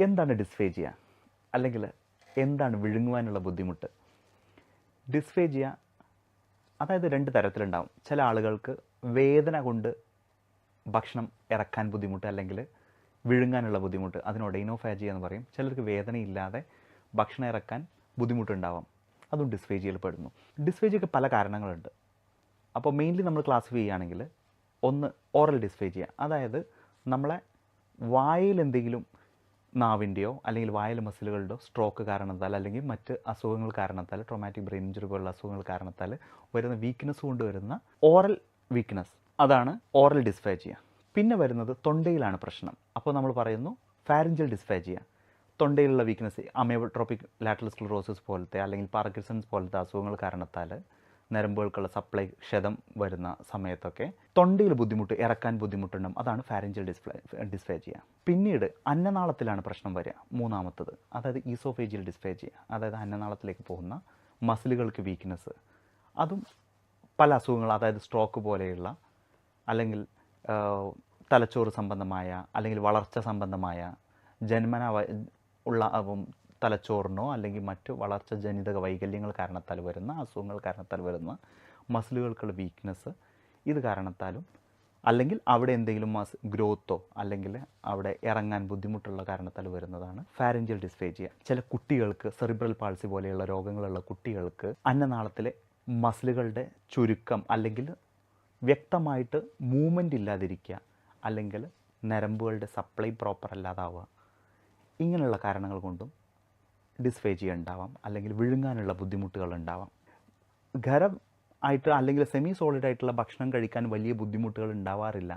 എന്താണ് ഡിസ്ഫേജിയ? അല്ലെങ്കിൽ എന്താണ് വിഴുങ്ങുവാനുള്ള ബുദ്ധിമുട്ട്? ഡിസ്ഫേജിയ അതായത് രണ്ട് തരത്തിലുണ്ടാവും. ചില ആളുകൾക്ക് വേദന കൊണ്ട് ഭക്ഷണം ഇറക്കാൻ ബുദ്ധിമുട്ട് അല്ലെങ്കിൽ വിഴുങ്ങാനുള്ള ബുദ്ധിമുട്ട്. അതിനോട് ഇനോഫാജിയ എന്ന് പറയും. ചിലർക്ക് വേദനയില്ലാതെ ഭക്ഷണം ഇറക്കാൻ ബുദ്ധിമുട്ടുണ്ടാവാം. അതും ഡിസ്ഫേജിയയിൽ പെടുന്നു. ഡിസ്ഫേജിയക്ക് പല കാരണങ്ങളുണ്ട്. അപ്പോൾ മെയിൻലി നമ്മൾ ക്ലാസിഫൈ ചെയ്യുകയാണെങ്കിൽ ഒന്ന് ഓറൽ ഡിസ്ഫേജിയ. അതായത് നമ്മളെ വായിൽ എന്തെങ്കിലും നാവിന്റെയോ അല്ലെങ്കിൽ വായൽ മസിലുകളുടെയോ സ്ട്രോക്ക് കാരണത്താൽ അല്ലെങ്കിൽ മറ്റ് അസുഖങ്ങൾ കാരണത്താൽ ട്രോമാറ്റിക് ബ്രെയിൻ ഇഞ്ചുറി പോലുള്ള അസുഖങ്ങൾ കാരണത്താൽ വരുന്ന വീക്ക്നെസ് കൊണ്ട് വരുന്ന ഓറൽ വീക്ക്നെസ് അതാണ് ഓറൽ ഡിസ്ഫാജിയ പിന്നെ വരുന്നത് തൊണ്ടയിലാണ് പ്രശ്നം. അപ്പോൾ നമ്മൾ പറയുന്നു ഫാരിഞ്ചൽ ഡിസ്ഫാജിയ തൊണ്ടയിലുള്ള വീക്ക്നെസ് അമേബോട്രോപ്പിക് ലാറ്ററൽ സ്ക്ലറോസിസ് പോലത്തെ അല്ലെങ്കിൽ പാർക്കിൻസൺസ് പോലത്തെ അസുഖങ്ങൾ കാരണത്താൽ നരമ്പുകൾക്കുള്ള സപ്ലൈ ക്ഷതം വരുന്ന സമയത്തൊക്കെ തൊണ്ടയിൽ ബുദ്ധിമുട്ട് ഇറക്കാൻ ബുദ്ധിമുട്ടുണ്ടാകും അതാണ് ഫാരഞ്ചൽ ഡിസ്പ്ലേ ഡിസ്ഫേജിയ പിന്നീട് അന്നനാളത്തിലാണ് പ്രശ്നം വരിക മൂന്നാമത്തത്. അതായത് ഈസോഫേജിയൽ ഡിസ്ഫേജിയ അതായത് അന്നനാളത്തിലേക്ക് പോകുന്ന മസിലുകൾക്ക് വീക്ക്നെസ് അതും പല അസുഖങ്ങൾ അതായത് സ്ട്രോക്ക് പോലെയുള്ള അല്ലെങ്കിൽ തലച്ചോറ് സംബന്ധമായ അല്ലെങ്കിൽ വളർച്ച സംബന്ധമായ ജന്മന ഉള്ള തലച്ചോറിനോ അല്ലെങ്കിൽ മറ്റ് വളർച്ച ജനിതക വൈകല്യങ്ങൾ കാരണത്താൽ വരുന്ന അസുഖങ്ങൾ കാരണത്താൽ വരുന്ന മസിലുകൾക്കുള്ള വീക്ക്നെസ് ഇത് കാരണത്താലും. അല്ലെങ്കിൽ അവിടെ എന്തെങ്കിലും മസ് ഗ്രോത്തോ അല്ലെങ്കിൽ അവിടെ ഇറങ്ങാൻ ബുദ്ധിമുട്ടുള്ള കാരണത്താൽ വരുന്നതാണ് ഫാരഞ്ചൽ ഡിസ്ഫേജിയ ചില കുട്ടികൾക്ക് സെറിബ്രൽ പാൾസി പോലെയുള്ള രോഗങ്ങളുള്ള കുട്ടികൾക്ക് അന്നനാളത്തിലെ മസിലുകളുടെ ചുരുക്കം അല്ലെങ്കിൽ വ്യക്തമായിട്ട് മൂവ്മെന്റ് ഇല്ലാതിരിക്കുക അല്ലെങ്കിൽ നരമ്പുകളുടെ സപ്ലൈ പ്രോപ്പർ അല്ലാതാവുക ഇങ്ങനെയുള്ള കാരണങ്ങൾ കൊണ്ടും ഡിസ്ഫേജിയ ഉണ്ടാവാം അല്ലെങ്കിൽ വിഴുങ്ങാനുള്ള ബുദ്ധിമുട്ടുകൾ ഉണ്ടാവാം ഖരം ആയിട്ട് അല്ലെങ്കിൽ സെമി സോളിഡ് ആയിട്ടുള്ള ഭക്ഷണം കഴിക്കാൻ വലിയ ബുദ്ധിമുട്ടുകൾ ഉണ്ടാവാറില്ല.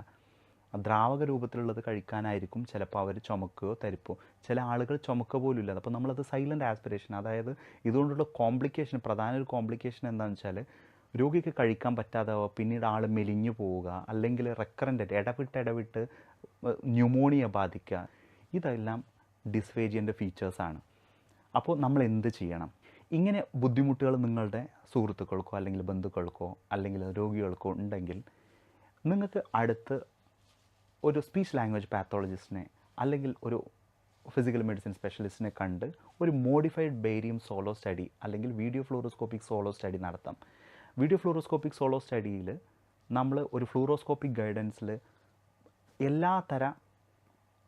ദ്രാവക രൂപത്തിലുള്ളത് കഴിക്കാനായിരിക്കും ചിലപ്പോൾ അവർ ചുമക്കുകയോ തരിപ്പോ. ചില ആളുകൾ ചുമക്ക പോലും ഇല്ല അപ്പോൾ നമ്മളത് സൈലന്റ് ആസ്പിറേഷൻ അതായത് ഇതുകൊണ്ടുള്ള കോംപ്ലിക്കേഷൻ പ്രധാന ഒരു കോംപ്ലിക്കേഷൻ എന്താണെന്ന് വെച്ചാൽ രോഗിക്ക് കഴിക്കാൻ പറ്റാതെ പിന്നീട് ആൾ മെലിഞ്ഞു പോവുക അല്ലെങ്കിൽ റെക്കറന്റ് ഇടവിട്ട് ഇടവിട്ട് ന്യൂമോണിയ ബാധിക്കുക. ഇതെല്ലാം ഡിസ്ഫേജിയന്റെ ഫീച്ചേഴ്സാണ് അപ്പോൾ നമ്മൾ എന്ത് ചെയ്യണം? ഇങ്ങനെ ബുദ്ധിമുട്ടുകൾ നിങ്ങളുടെ സുഹൃത്തുക്കൾക്കോ അല്ലെങ്കിൽ ബന്ധുക്കൾക്കോ അല്ലെങ്കിൽ രോഗികൾക്കോ ഉണ്ടെങ്കിൽ നിങ്ങൾക്ക് അടുത്ത് ഒരു സ്പീച്ച് ലാംഗ്വേജ് പാത്തോളജിസ്റ്റിനെ അല്ലെങ്കിൽ ഒരു ഫിസിക്കൽ മെഡിസിൻ സ്പെഷ്യലിസ്റ്റിനെ കണ്ട് ഒരു മോഡിഫൈഡ് ബേരിയം സോളോ സ്റ്റഡി അല്ലെങ്കിൽ വീഡിയോ ഫ്ലൂറോസ്കോപ്പിക് സോളോ സ്റ്റഡി നടത്താം. വീഡിയോ ഫ്ലൂറോസ്കോപ്പിക് സോളോ സ്റ്റഡിയിൽ നമ്മൾ ഒരു ഫ്ലൂറോസ്കോപ്പിക് ഗൈഡൻസിൽ എല്ലാ തര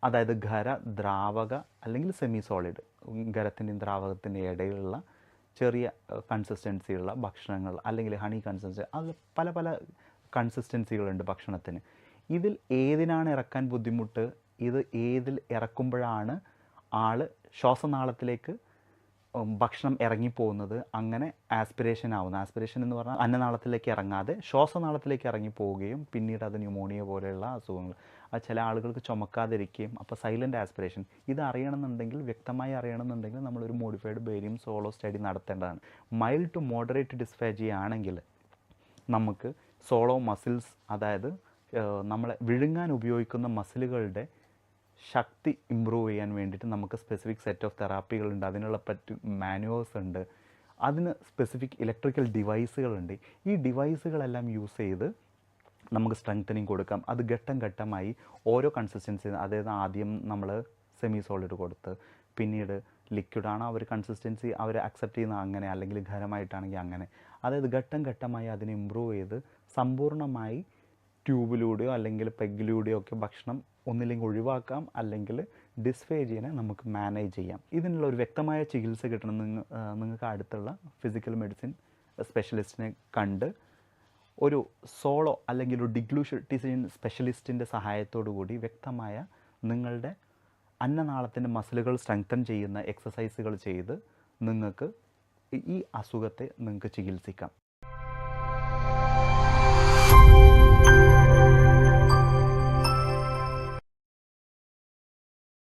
അതായത് ഖര ദ്രാവക അല്ലെങ്കിൽ സെമി സോളിഡ് ഖരത്തിന്റെയും ദ്രാവകത്തിന്റെയും ഇടയിലുള്ള ചെറിയ കൺസിസ്റ്റൻസിയുള്ള ഭക്ഷണങ്ങൾ അല്ലെങ്കിൽ ഹണി കൺസിസ്റ്റൻസി അത് പല പല കൺസിസ്റ്റൻസികളുണ്ട് ഭക്ഷണത്തിന്. ഇതിൽ ഏതിനാണ് ഇറക്കാൻ ബുദ്ധിമുട്ട്? ഇത് ഏതിൽ ഇറക്കുമ്പോഴാണ് ആൾ ശ്വാസനാളത്തിലേക്ക് ഭക്ഷണം ഇറങ്ങിപ്പോകുന്നത്? അങ്ങനെ ആസ്പിറേഷൻ ആവുന്നത് ആസ്പിറേഷൻ എന്ന് പറഞ്ഞാൽ അന്നനാളത്തിലേക്ക് ഇറങ്ങാതെ ശ്വാസനാളത്തിലേക്ക് ഇറങ്ങി പോവുകയും പിന്നീട് അത് ന്യൂമോണിയ പോലെയുള്ള അസുഖങ്ങൾ. അത് ചില ആളുകൾക്ക് ചുമക്കാതിരിക്കുകയും അപ്പോൾ സൈലന്റ് ആസ്പിറേഷൻ ഇത് അറിയണമെന്നുണ്ടെങ്കിൽ വ്യക്തമായി അറിയണമെന്നുണ്ടെങ്കിൽ നമ്മളൊരു മോഡിഫൈഡ് ബേരിയം സോളോ സ്റ്റഡി നടത്തേണ്ടതാണ്. മൈൽഡ് ടു മോഡറേറ്റ് ഡിസ്ഫാജി ആണെങ്കിൽ നമുക്ക് സോളോ മസിൽസ് അതായത് നമ്മളെ വിഴുങ്ങാൻ ഉപയോഗിക്കുന്ന മസിലുകളുടെ ശക്തി ഇമ്പ്രൂവ് ചെയ്യാൻ വേണ്ടിയിട്ട് നമുക്ക് സ്പെസിഫിക് സെറ്റ് ഓഫ് തെറാപ്പികളുണ്ട് അതിനുള്ള പറ്റി മാനുവേഴ്സ് ഉണ്ട്. അതിന് സ്പെസിഫിക് ഇലക്ട്രിക്കൽ ഡിവൈസുകളുണ്ട് ഈ ഡിവൈസുകളെല്ലാം യൂസ് ചെയ്ത് നമുക്ക് സ്ട്രെങ്തനിങ് കൊടുക്കാം. അത് ഘട്ടം ഘട്ടമായി ഓരോ കൺസിസ്റ്റൻസി അതായത് ആദ്യം നമ്മൾ സെമി സോളിഡ് കൊടുത്ത് പിന്നീട് ലിക്വിഡാണ് അവർ കൺസിസ്റ്റൻസി അവർ അക്സെപ്റ്റ് ചെയ്യുന്ന അങ്ങനെ അല്ലെങ്കിൽ ഖരമായിട്ടാണെങ്കിൽ അങ്ങനെ. അതായത് ഘട്ടം ഘട്ടമായി അതിനെ ഇമ്പ്രൂവ് ചെയ്ത് സമ്പൂർണമായി ട്യൂബിലൂടെയോ അല്ലെങ്കിൽ പെഗിലൂടെയോ ഒക്കെ ഭക്ഷണം ഒന്നില്ലെങ്കിൽ ഒഴിവാക്കാം അല്ലെങ്കിൽ ഡിസ്ഫേജിയനെ നമുക്ക് മാനേജ് ചെയ്യാം. ഇതിനുള്ള ഒരു വ്യക്തമായ ചികിത്സ കിട്ടണം നിങ്ങൾ നിങ്ങൾക്ക് അടുത്തുള്ള ഫിസിക്കൽ മെഡിസിൻ സ്പെഷ്യലിസ്റ്റിനെ കണ്ട് ഒരു സോളോ അല്ലെങ്കിൽ ഒരു ഡിഗ്ലൂഷൻ സ്പെഷ്യലിസ്റ്റിന്റെ സഹായത്തോടു കൂടി വ്യക്തമായ നിങ്ങളുടെ അന്നനാളത്തിന്റെ മസിലുകൾ സ്ട്രെങ്തൻ ചെയ്യുന്ന എക്സസൈസുകൾ ചെയ്ത് നിങ്ങൾക്ക് ഈ അസുഖത്തെ നിങ്ങൾക്ക് ചികിത്സിക്കാം.